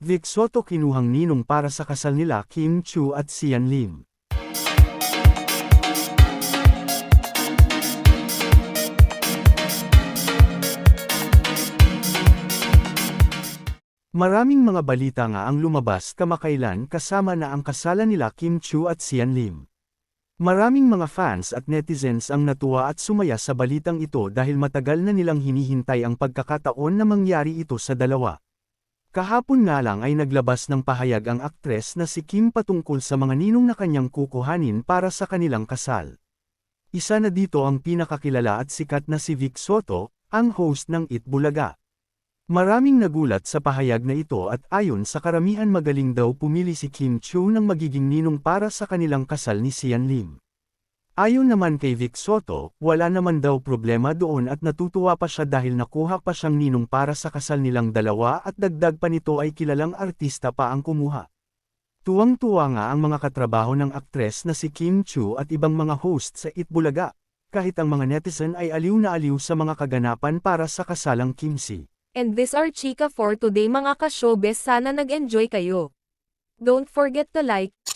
Vic Soto kinuhang ninong para sa kasal nila Kim Chu at Sian Lim. Maraming mga balita nga ang lumabas kamakailan kasama na ang kasalan nila Kim Chu at Sian Lim. Maraming mga fans at netizens ang natuwa at sumaya sa balitang ito dahil matagal na nilang hinihintay ang pagkakataon na mangyari ito sa dalawa. Kahapon nga lang ay naglabas ng pahayag ang aktres na si Kim patungkol sa mga ninong na kanyang kukuhanin para sa kanilang kasal. Isa na dito ang pinakakilala at sikat na si Vic Soto, ang host ng It Bulaga. Maraming nagulat sa pahayag na ito at ayon sa karamihan magaling daw pumili si Kim Chu ng magiging ninong para sa kanilang kasal ni Sian Lim. Ayon naman kay Vic Soto, wala naman daw problema doon at natutuwa pa siya dahil nakuha pa siyang ninong para sa kasal nilang dalawa at dagdag pa nito ay kilalang artista pa ang kumuha. Tuwang-tuwa nga ang mga katrabaho ng aktres na si Kim Chu at ibang mga host sa Itbulaga, kahit ang mga netizen ay aliw na aliw sa mga kaganapan para sa kasalang Kimsi. And this are Chika for today mga ka-showbiz sana nag-enjoy kayo. Don't forget to like,